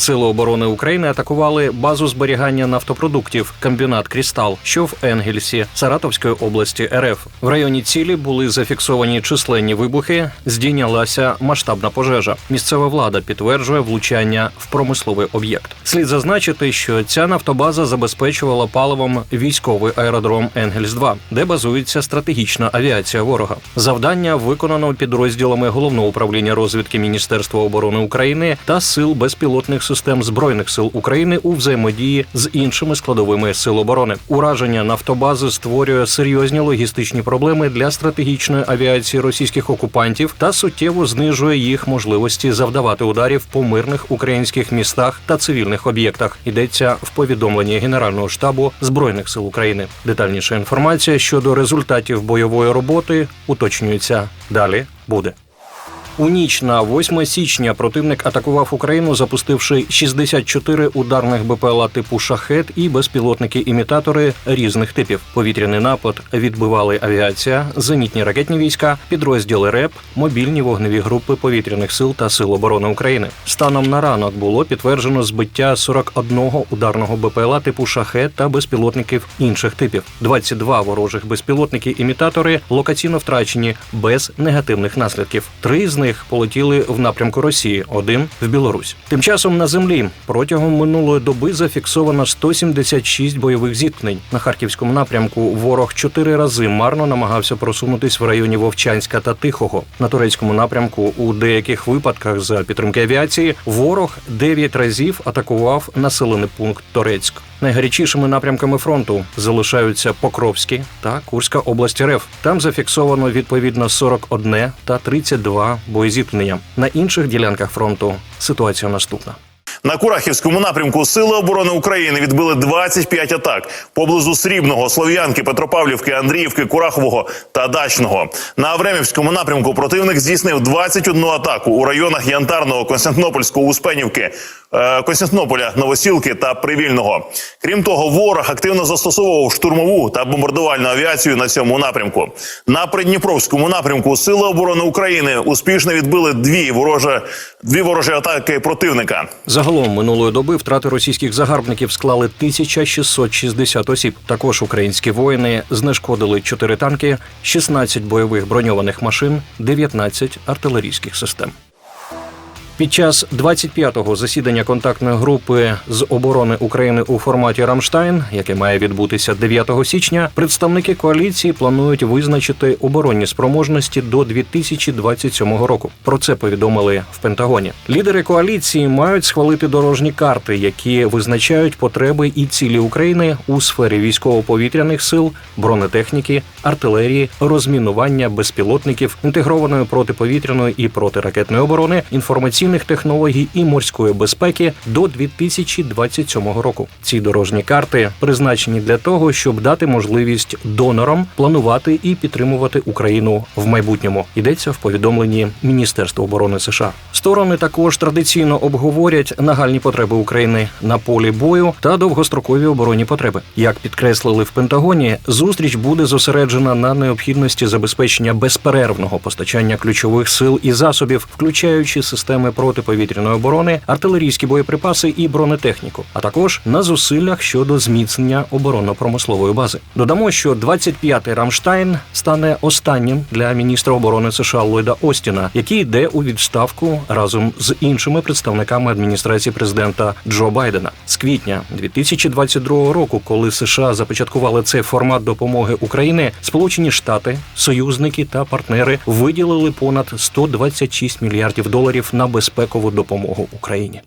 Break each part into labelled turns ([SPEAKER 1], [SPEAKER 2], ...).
[SPEAKER 1] Сили оборони України атакували базу зберігання нафтопродуктів комбінат Крістал, що в Енгельсі Саратовської області РФ. В районі цілі були зафіксовані численні вибухи. Здійнялася масштабна пожежа. Місцева влада підтверджує влучання в промисловий об'єкт. Слід зазначити, що ця нафтобаза забезпечувала паливом військовий аеродром Енгельс 2 де базується стратегічна авіація ворога. Завдання виконано підрозділами головного управління розвідки Міністерства оборони України та сил безпілотних систем збройних сил України у взаємодії з іншими складовими сил оборони. Ураження нафтобази створює серйозні логістичні проблеми для стратегічної авіації російських окупантів та суттєво знижує їх можливості завдавати ударів по мирних українських містах та цивільних об'єктах. Йдеться в повідомленні Генерального штабу збройних сил України. Детальніша інформація щодо результатів бойової роботи уточнюється далі. Буде. У ніч на 8 січня противник атакував Україну, запустивши 64 ударних БПЛА типу шахет і безпілотники-імітатори різних типів. Повітряний напад відбивали авіація, зенітні ракетні війська, підрозділи РЕП, мобільні вогневі групи повітряних сил та сил оборони України. Станом на ранок було підтверджено збиття 41 ударного БПЛА типу шахет та безпілотників інших типів. 22 ворожих безпілотники-імітатори локаційно втрачені без негативних наслідків. Три з них полетіли в напрямку Росії, один в Білорусь. Тим часом на землі протягом минулої доби зафіксовано 176 бойових зіткнень. На харківському напрямку ворог чотири рази марно намагався просунутись в районі Вовчанська та Тихого. На турецькому напрямку у деяких випадках за підтримки авіації ворог 9 разів атакував населений пункт Торецьк. Найгарячішими напрямками фронту залишаються Покровські та Курська область РФ. Там зафіксовано відповідно 41 та 32 боєзіткнення. На інших ділянках фронту ситуація наступна.
[SPEAKER 2] На Курахівському напрямку Сили оборони України відбили 25 атак поблизу Срібного, Слов'янки, Петропавлівки, Андріївки, Курахового та Дачного. На Авремівському напрямку противник здійснив 21 атаку у районах Янтарного, Константинопольського, Успенівки, Константинополя, Новосілки та Привільного. Крім того, ворог активно застосовував штурмову та бомбардувальну авіацію на цьому напрямку. На Придніпровському напрямку Сили оборони України успішно відбили дві вороже дві ворожі атаки противника.
[SPEAKER 1] Загалом минулої доби втрати російських загарбників склали 1660 осіб. Також українські воїни знешкодили 4 танки, 16 бойових броньованих машин, 19 артилерійських систем. Під час 25-го засідання контактної групи з оборони України у форматі Рамштайн, яке має відбутися 9 січня, представники коаліції планують визначити оборонні спроможності до 2027 року. Про це повідомили в Пентагоні. Лідери коаліції мають схвалити дорожні карти, які визначають потреби і цілі України у сфері військово-повітряних сил, бронетехніки, артилерії, розмінування безпілотників, інтегрованої протиповітряної і протиракетної оборони, інформаційних технологій і морської безпеки до 2027 року. Ці дорожні карти призначені для того, щоб дати можливість донорам планувати і підтримувати Україну в майбутньому. Йдеться в повідомленні Міністерства оборони США. Сторони також традиційно обговорять нагальні потреби України на полі бою та довгострокові оборонні потреби. Як підкреслили в Пентагоні, зустріч буде зосереджена на необхідності забезпечення безперервного постачання ключових сил і засобів, включаючи системи протиповітряної оборони, артилерійські боєприпаси і бронетехніку, а також на зусиллях щодо зміцнення оборонно-промислової бази. Додамо, що 25-й Рамштайн стане останнім для міністра оборони США Ллойда Остіна, який йде у відставку разом з іншими представниками адміністрації президента Джо Байдена з квітня 2022 року, коли США започаткували цей формат допомоги України, Сполучені Штати, союзники та партнери виділили понад 126 мільярдів доларів на безпекову допомогу Україні.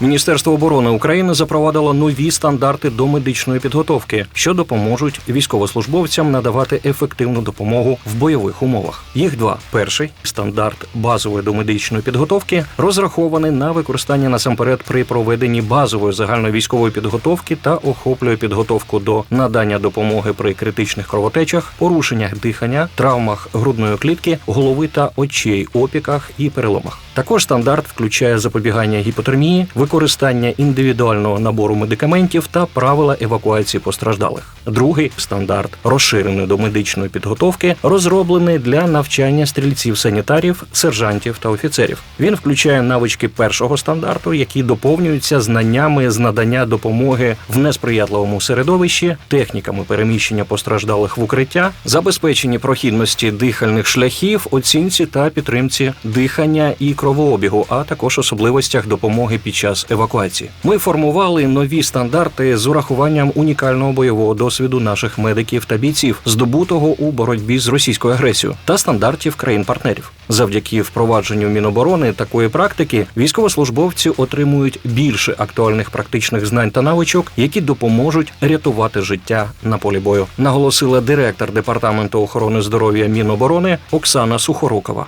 [SPEAKER 1] Міністерство оборони України запровадило нові стандарти до медичної підготовки, що допоможуть військовослужбовцям надавати ефективну допомогу в бойових умовах. Їх два: перший стандарт базової домедичної підготовки розрахований на використання насамперед при проведенні базової загальної військової підготовки та охоплює підготовку до надання допомоги при критичних кровотечах, порушеннях дихання, травмах грудної клітки, голови та очей, опіках і переломах. Також стандарт включає запобігання гіпотермії, використання індивідуального набору медикаментів та правила евакуації постраждалих. Другий стандарт розширений до медичної підготовки, розроблений для навчання стрільців-санітарів, сержантів та офіцерів. Він включає навички першого стандарту, які доповнюються знаннями з надання допомоги в несприятливому середовищі, техніками переміщення постраждалих в укриття, забезпеченні прохідності дихальних шляхів, оцінці та підтримці дихання і кровообігу, а також особливостях допомоги під час евакуації. Ми формували нові стандарти з урахуванням унікального бойового досвіду наших медиків та бійців, здобутого у боротьбі з російською агресією, та стандартів країн-партнерів. Завдяки впровадженню Міноборони такої практики військовослужбовці отримують більше актуальних практичних знань та навичок, які допоможуть рятувати життя на полі бою, наголосила директор департаменту охорони здоров'я Міноборони Оксана Сухорукова.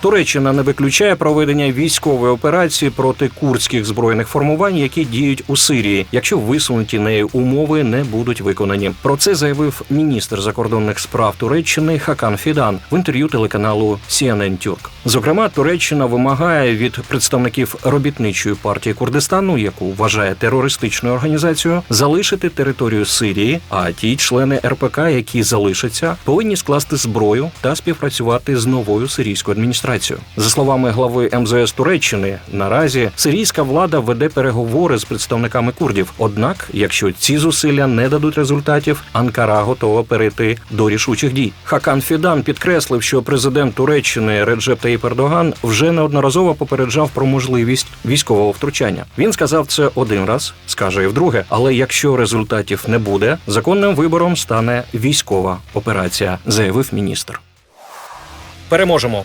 [SPEAKER 1] Туреччина не виключає проведення військової операції проти курдських збройних формувань, які діють у Сирії, якщо висунуті нею умови не будуть виконані. Про це заявив міністр закордонних справ Туреччини Хакан Фідан в інтерв'ю телеканалу CNN Turk. Зокрема, Туреччина вимагає від представників робітничої партії Курдистану, яку вважає терористичною організацією, залишити територію Сирії. А ті члени РПК, які залишаться, повинні скласти зброю та співпрацювати з новою сирійською адміністрацією. За словами глави МЗС Туреччини, наразі сирійська влада веде переговори з представниками курдів. Однак, якщо ці зусилля не дадуть результатів, Анкара готова перейти до рішучих дій. Хакан Фідан підкреслив, що президент Туреччини Реджеп Таїп Ердоган вже неодноразово попереджав про можливість військового втручання. Він сказав це один раз, скаже і вдруге. Але якщо результатів не буде, законним вибором стане військова операція, заявив міністр. Переможемо.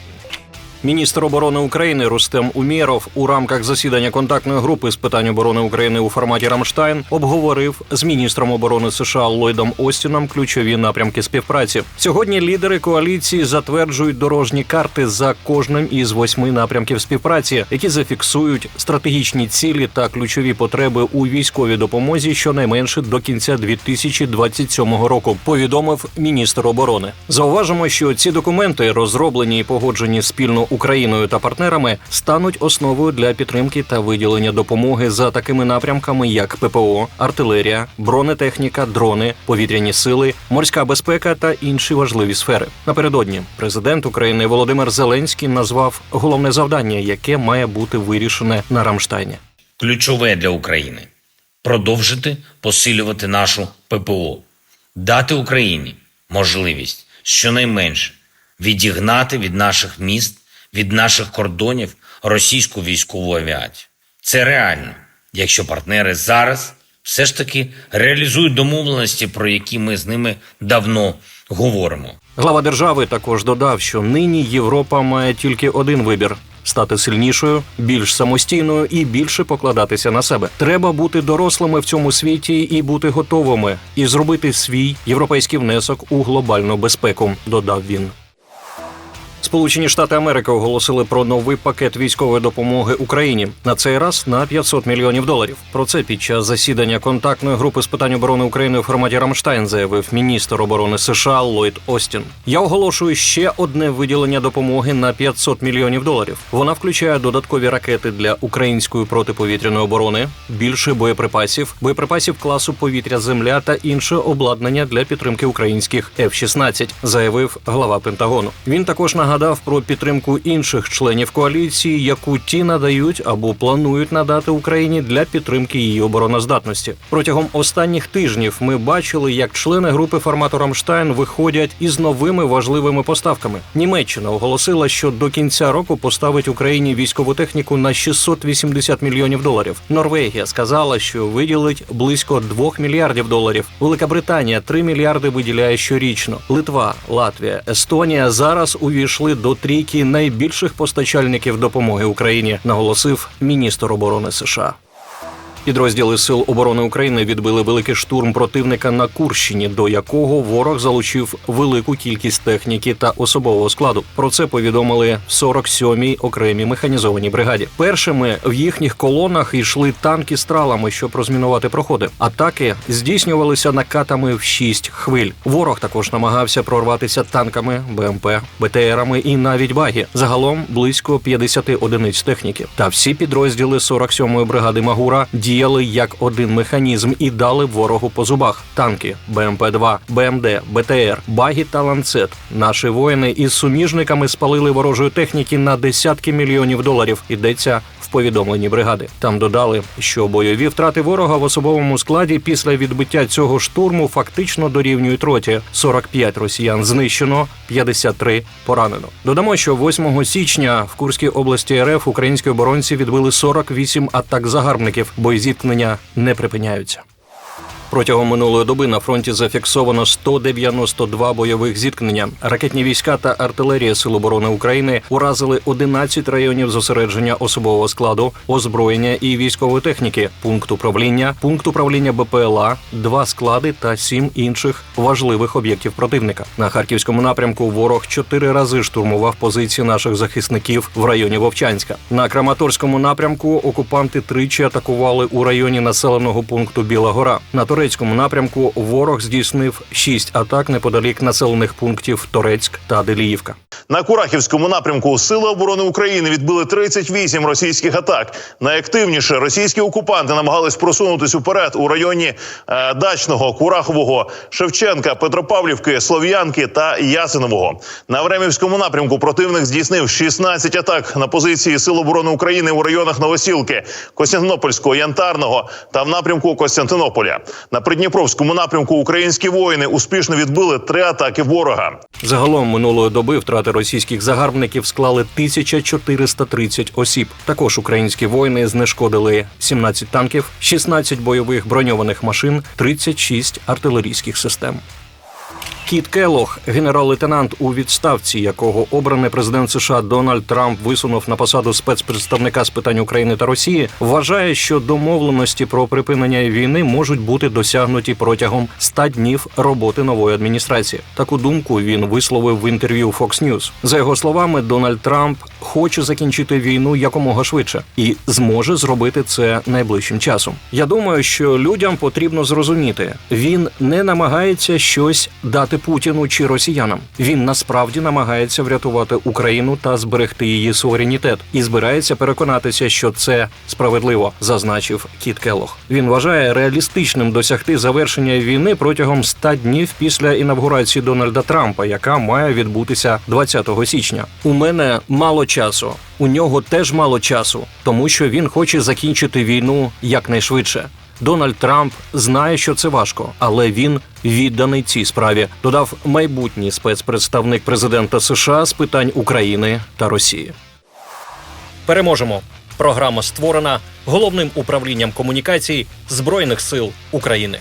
[SPEAKER 1] Міністр оборони України Рустем Умєров у рамках засідання контактної групи з питань оборони України у форматі Рамштайн обговорив з міністром оборони США Ллойдом Остіном ключові напрямки співпраці. Сьогодні лідери коаліції затверджують дорожні карти за кожним із восьми напрямків співпраці, які зафіксують стратегічні цілі та ключові потреби у військовій допомозі щонайменше до кінця 2027 року. Повідомив міністр оборони. Зауважимо, що ці документи розроблені і погоджені спільно Україною та партнерами, стануть основою для підтримки та виділення допомоги за такими напрямками, як ППО, артилерія, бронетехніка, дрони, повітряні сили, морська безпека та інші важливі сфери. Напередодні президент України Володимир Зеленський назвав головне завдання, яке має бути вирішене на Рамштайні.
[SPEAKER 3] ключове для України продовжити посилювати нашу ППО, дати Україні можливість щонайменше відігнати від наших міст, від наших кордонів російську військову авіацію. Це реально, якщо партнери зараз все ж таки реалізують домовленості, про які ми з ними давно говоримо.
[SPEAKER 1] Глава держави також додав, що нині Європа має тільки один вибір. Стати сильнішою, більш самостійною і більше покладатися на себе. Треба бути дорослими в цьому світі і бути готовими, і зробити свій європейський внесок у глобальну безпеку. Додав він. Сполучені Штати Америки оголосили про новий пакет військової допомоги Україні на цей раз на 500 мільйонів доларів. Про це під час засідання контактної групи з питань оборони України у форматі Рамштайн заявив міністр оборони США Ллойд Остін. Я оголошую ще одне виділення допомоги на 500 мільйонів доларів. Вона включає додаткові ракети для української протиповітряної оборони, більше боєприпасів, боєприпасів класу повітря-земля та інше обладнання для підтримки українських F-16, заявив глава Пентагону. Він також нагадав про підтримку інших членів коаліції, яку ті надають або планують надати Україні для підтримки її обороноздатності. Протягом останніх тижнів ми бачили, як члени групи формату Рамштайн виходять із новими важливими поставками. Німеччина оголосила, що до кінця року поставить Україні військову техніку на 680 мільйонів доларів. Норвегія сказала, що виділить близько 2 мільярдів доларів. Велика Британія 3 мільярди виділяє щорічно. Литва, Латвія, Естонія зараз увійшли до трійки найбільших постачальників допомоги Україні, наголосив міністр оборони США. Підрозділи сил оборони України відбили великий штурм противника на Курщині, до якого ворог залучив велику кількість техніки та особового складу. Про це повідомили в 47-й окремій механізованій бригаді. Першими в їхніх колонах йшли танки з тралами, щоб розмінувати проходи. Атаки здійснювалися накатами в шість хвиль. Ворог також намагався прорватися танками, БМП, БТРами і навіть багі. Загалом близько 50 одиниць техніки. Та всі підрозділи 47-ї бригади Магура діяли як один механізм і дали ворогу по зубах. Танки, БМП-2, БМД, БТР, багі та ланцет. Наші воїни із суміжниками спалили ворожої техніки на десятки мільйонів доларів. Йдеться повідомленні бригади. Там додали, що бойові втрати ворога в особовому складі після відбиття цього штурму фактично дорівнюють роті. 45 росіян знищено, 53 поранено. Додамо, що 8 січня в Курській області РФ українські оборонці відбили 48 атак загарбників. Боєзіткнення не припиняються. Протягом минулої доби на фронті зафіксовано 192 бойових зіткнення. Ракетні війська та артилерія Сил оборони України уразили 11 районів зосередження особового складу, озброєння і військової техніки, пункт управління, пункт управління БПЛА, два склади та сім інших важливих об'єктів противника. На харківському напрямку ворог чотири рази штурмував позиції наших захисників в районі Вовчанська. На Краматорському напрямку окупанти тричі атакували у районі населеного пункту Біла Гора. На турецькому напрямку ворог здійснив шість атак неподалік населених пунктів Торецьк та Деліївка.
[SPEAKER 2] На Курахівському напрямку Сили оборони України відбили 38 російських атак. Найактивніше російські окупанти намагались просунутись уперед у районі е, Дачного, Курахового, Шевченка, Петропавлівки, Слов'янки та Ясинового. На Времівському напрямку противник здійснив 16 атак на позиції Сил оборони України у районах Новосілки, Костянтинопольського, Янтарного та в напрямку Костянтинополя. На Придніпровському напрямку українські воїни успішно відбили три атаки ворога.
[SPEAKER 1] Загалом минулої доби втрати російських загарбників склали 1430 осіб. Також українські воїни знешкодили 17 танків, 16 бойових броньованих машин, 36 артилерійських систем. Кіт Келох, генерал-лейтенант у відставці, якого обраний президент США Дональд Трамп висунув на посаду спецпредставника з питань України та Росії, вважає, що домовленості про припинення війни можуть бути досягнуті протягом 100 днів роботи нової адміністрації. Таку думку він висловив в інтерв'ю Fox News. За його словами, Дональд Трамп хоче закінчити війну якомога швидше і зможе зробити це найближчим часом. Я думаю, що людям потрібно зрозуміти, він не намагається щось дати Путіну чи росіянам. Він насправді намагається врятувати Україну та зберегти її суверенітет і збирається переконатися, що це справедливо, зазначив Кіт Келох. Він вважає реалістичним досягти завершення війни протягом 100 днів після інавгурації Дональда Трампа, яка має відбутися 20 січня. У мене мало часу. У нього теж мало часу, тому що він хоче закінчити війну якнайшвидше. Дональд Трамп знає, що це важко, але він відданий цій справі. Додав майбутній спецпредставник президента США з питань України та Росії. Переможемо. Програма створена головним управлінням комунікацій Збройних сил України.